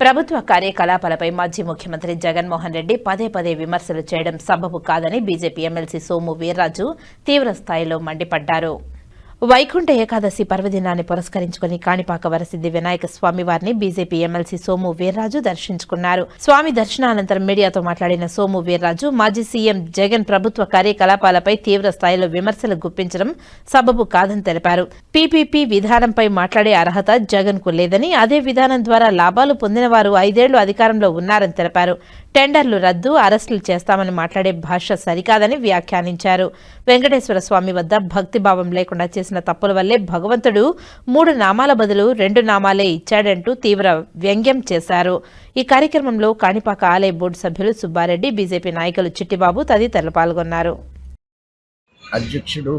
ప్రభుత్వ కార్యకలాపాలపై మాజీ ముఖ్యమంత్రి జగన్మోహన్ రెడ్డి పదే పదే విమర్శలు చేయడం సబబు కాదని బీజేపీ ఎమ్మెల్సీ సోము వీర్రాజు తీవ్ర స్థాయిలో మండిపడ్డారు. వైకుంఠ ఏకాదశి పర్వదినాన్ని పురస్కరించుకుని కాణిపాక వరసిద్ది వినాయక స్వామి వారిని బీజేపీ ఎమ్మెల్సీ సోము వీర్రాజు దర్శించుకున్నారు. స్వామి దర్శనానంతరం మీడియాతో మాట్లాడిన సోము వీర్రాజు మాజీ సీఎం జగన్ ప్రభుత్వ కార్యకలాపాలపై తీవ్ర స్థాయిలో విమర్శలు గుప్పించడం సబబు కాదని తెలిపారు. పీపీపీ విధానంపై మాట్లాడే అర్హత జగన్కు లేదని అదే విధానం ద్వారా లాభాలు పొందిన వారు ఐదేళ్ళు అధికారంలో ఉన్నారని తెలిపారు. టెండర్లు రద్దు అరెస్టులు చేస్తామని మాట్లాడే భాష సరికాదని వ్యాఖ్యానించారు. వెంకటేశ్వర స్వామి వద్ద భక్తిభావం లేకుండా చేసిన తప్పుల వల్లే భగవంతుడు మూడు నామాల బదులు రెండు నామాలే ఇచ్చాడంటూ తీవ్ర వ్యంగ్యం చేశారు. ఈ కార్యక్రమంలో కాణిపాక ఆలయ బోర్డు సభ్యులు సుబ్బారెడ్డి బీజేపీ నాయకులు చిట్టిబాబు తదితరులు పాల్గొన్నారు. అధ్యక్షుడు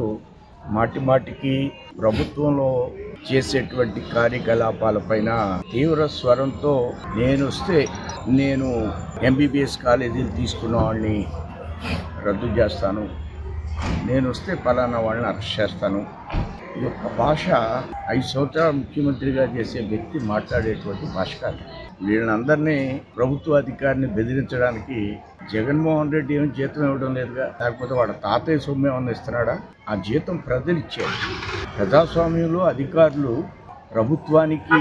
మాటిమాటికి ప్రభుత్వంలో చేసేటువంటి కార్యకలాపాలపైన తీవ్ర స్వరంతో నేను వస్తే నేను ఎంబీబీఎస్ కాలేజీలు తీసుకున్న వాళ్ళని రద్దు చేస్తాను. నేను వస్తే పలానా వాళ్ళని అరెస్ట్ చేస్తాను. ఈ యొక్క భాష ఐదు సంవత్సరాల ముఖ్యమంత్రిగా చేసే వ్యక్తి మాట్లాడేటువంటి భాష కాదు. వీళ్ళందరినీ ప్రభుత్వ అధికారిని బెదిరించడానికి జగన్మోహన్ రెడ్డి ఏం జీతం ఇవ్వడం లేదుగా. లేకపోతే వాడు తాతయ్య సొమ్ము ఏమన్నా ఇస్తున్నాడా? ఆ జీతం ప్రజలు ఇచ్చారు ప్రజాస్వామ్యంలో అధికారులు ప్రభుత్వానికి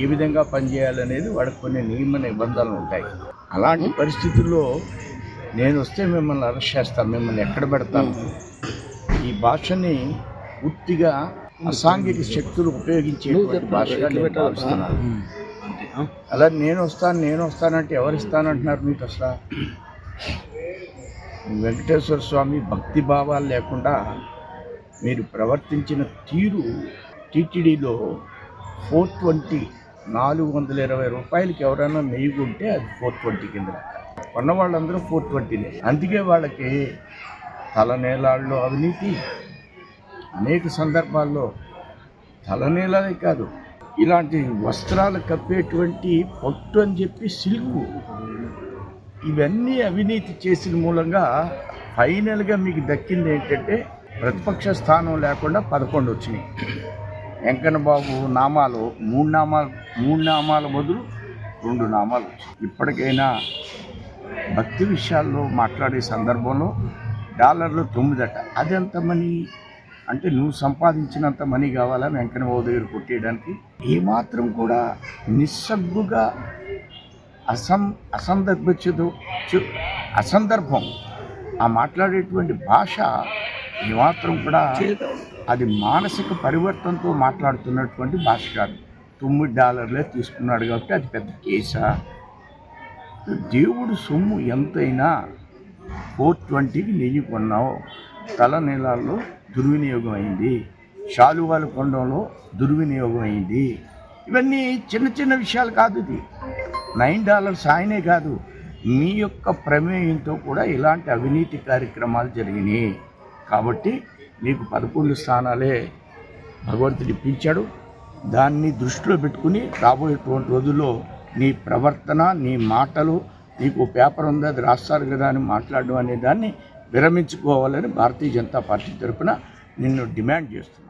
ఏ విధంగా పనిచేయాలనేది వాడికి కొన్ని నియమ నిబంధనలు ఉంటాయి. అలాంటి పరిస్థితుల్లో నేను వస్తే మిమ్మల్ని అరెస్ట్ చేస్తాను మిమ్మల్ని ఎక్కడ పెడతాను? ఈ భాషని పూర్తిగా అసాంఘిక శక్తులు ఉపయోగించేటువంటి భాషగా భావిస్తున్నాను. అలా నేను వస్తాను నేను వస్తానంటే ఎవరు ఇస్తానంటున్నారు మీకు అసలు? వెంకటేశ్వర స్వామి భక్తి భావాలు లేకుండా మీరు ప్రవర్తించిన తీరు టీటీడీలో ఫోర్ ట్వంటీ నాలుగు వందల ఇరవై రూపాయలకి ఎవరైనా నెయ్యి అది ఫోర్ ట్వంటీ కింద లెక్క. కొన్న వాళ్ళందరూ ఫోర్ ట్వంటీనే అందుకే వాళ్ళకి తలనేలాళ్ళు అవినీతి. అనేక సందర్భాల్లో తలనేలాలే కాదు. ఇలాంటి వస్త్రాలు కప్పేటువంటి పొట్టు అని చెప్పి సిల్కు. ఇవన్నీ అవినీతి చేసిన మూలంగా ఫైనల్గా మీకు దక్కింది ఏంటంటే ప్రతిపక్ష స్థానం లేకుండా పదకొండు వచ్చినాయి. వెంకన్న బాబు నామాలు మూడు నామాలు మూడు నామాల బదులు రెండు నామాలు ఇప్పటికైనా భక్తి విషయాల్లో మాట్లాడే సందర్భంలో డాలర్లు తొమ్మిదట. అదెంత మనీ? అంటే నువ్వు సంపాదించినంత మనీ కావాలా వెంకటబాబు దగ్గర కొట్టేయడానికి? ఏమాత్రం కూడా నిస్సగ్గుగా అసం అసందర్భచదు. అసందర్భం. ఆ మాట్లాడేటువంటి భాష ఏమాత్రం కూడా అది మానసిక పరివర్తనతో మాట్లాడుతున్నటువంటి భాష కాదు. తొమ్మిది డాలర్లే తీసుకున్నాడు కాబట్టి అది పెద్ద కేసా? దేవుడు సొమ్ము ఎంతైనా ఫోర్ ట్వంటీకి నెయ్యి కొన్నావు. తల నీళ్ళల్లో దుర్వినియోగం అయింది శాలువాలు కొనడంలో దుర్వినియోగం అయింది ఇవన్నీ చిన్న చిన్న విషయాలు కాదు ఇది. నైన్ డాలర్స్ ఆయనే కాదు. మీ యొక్క ప్రమేయంతో కూడా ఇలాంటి అవినీతి కార్యక్రమాలు జరిగినాయి. కాబట్టి మీకు పదకొండు స్థానాలే భగవంతుడు ఇప్పించాడు. దాన్ని దృష్టిలో పెట్టుకుని రాబోయేటువంటి రోజుల్లో నీ ప్రవర్తన నీ మాటలు నీకు పేపర్ ఉంది అది రాస్తారు కదా అని మాట్లాడడం అనే దాన్ని విరమించుకోవాలని భారతీయ జనతా పార్టీ తరఫున నిన్ను డిమాండ్ చేస్తుంది.